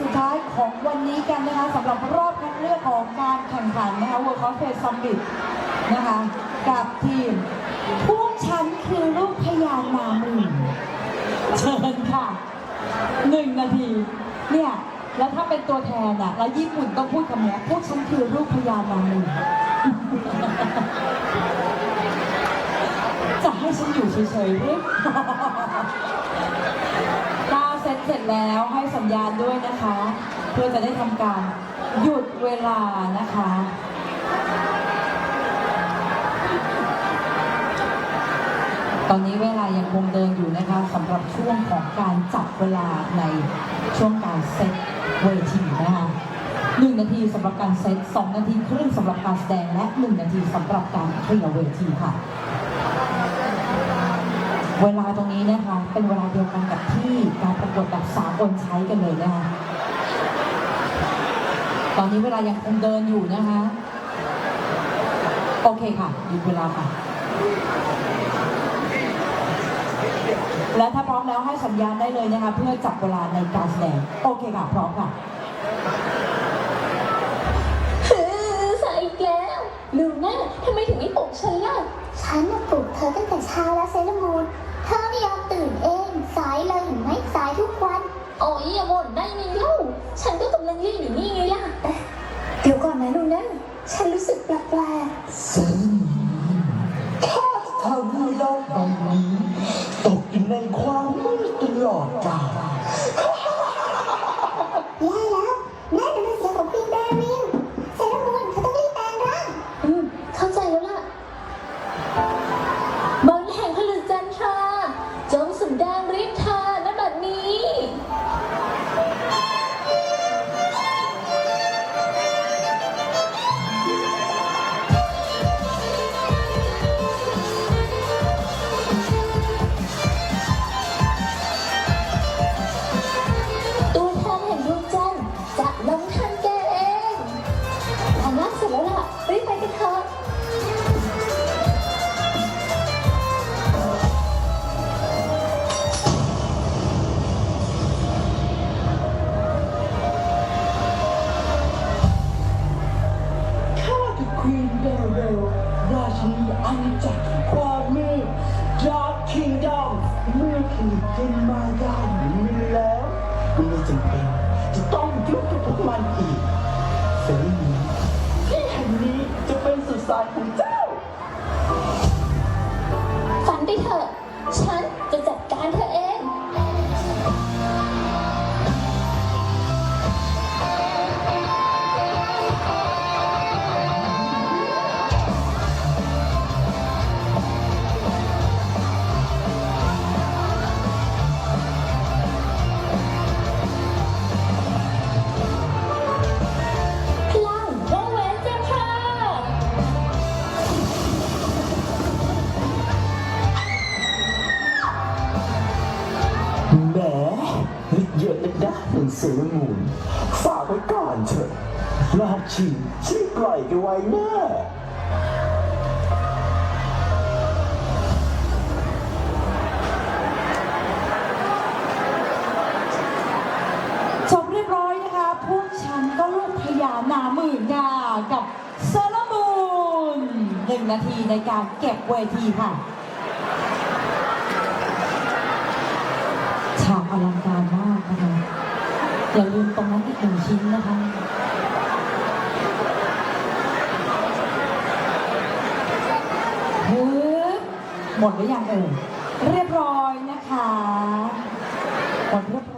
สุดท้ายของวันนี้กันนะคะสำหรับรอบคัดเลือกของการแข่งขันนะคะ World Cosplay Summit นะคะ กับทีม พวกฉันคือลูกพญานามึงเชิญค่ะหนึ่งนาที เนี่ยแล้วถ้าเป็นตัวแทนอะแล้วญี่ปุ่นต้องพูดคำนี้พวกฉันคือลูกพญานามึงจะให้ฉันอยู่เฉยๆหรือ ถ้าเซ็ตเสร็จแล้วให้ สัญญาณด้วยนะคะ เพื่อจะได้ทำการหยุดเวลานะคะตอนนี้เวลายังคงเดินอยู่นะคะสำหรับช่วงของการจับเวลาในช่วงการเซตเวทีนะคะหนึ่งนาทีสำหรับการเซตสองนาทีครึ่งสำหรับการแสดงและหนึ่งนาทีสำหรับการเคลียร์เวทีค่ะ เวลาตรงนี้นะคะ เป็นเวลาเดียวกันกับที่การประกวดแบบสากลใช้กันเลยนะคะ ตอนนี้เวลายังคงเดินอยู่นะคะ โอเคค่ะหยุดเวลาค่ะ และถ้าพร้อมแล้วให้สัญญาณได้เลยนะคะ เพื่อจับเวลาในการแสดง โอเคค่ะ พร้อมค่ะฮือสายอีกแล้วลูน่าทำไมถึงไม่ปลุกฉันล่ะ ฉันน่ะปลุกเธอตั้งแต่เช้าแล้ว โอ้ยอย่าบ่นได้ไหมเล่าฉันก็กำลังยืนอยู่นี่ไงล่ะ เดี๋ยวก่อนนะลูกน่าฉันรู้ วีนเบลเวลราชินีอาณาจักรความมืดดาร์คคิงดอมเมื่อคืนเป็นมาได้หรือไม่แล้วมันไม่จำเป็นจะต้องยุ่งกับพวกมันอีกเสรีนี้ที่แห่งนี้จะเป็นสุสานของเจ้า แหมฤทธิ์เยอะนะนะหนังสือมูลฝากไว้ก่อนเถอะลาชินช่วยปล่อยกันไว้แน่จบเรียบร้อยนะคะ พวกฉันก็ลูกพญานาหมื่นงากับเซเลอร์มูนหนึ่งนาทีในการเก็บเวทีค่ะ ฉากอ ลังการมากนะคะอย่าลืมตรงนั้นอีกหนึ่งชิ้นนะคะฮึหมดหรือยังเอ่ยเรียบร้อยนะคะหมดเรียบร้อย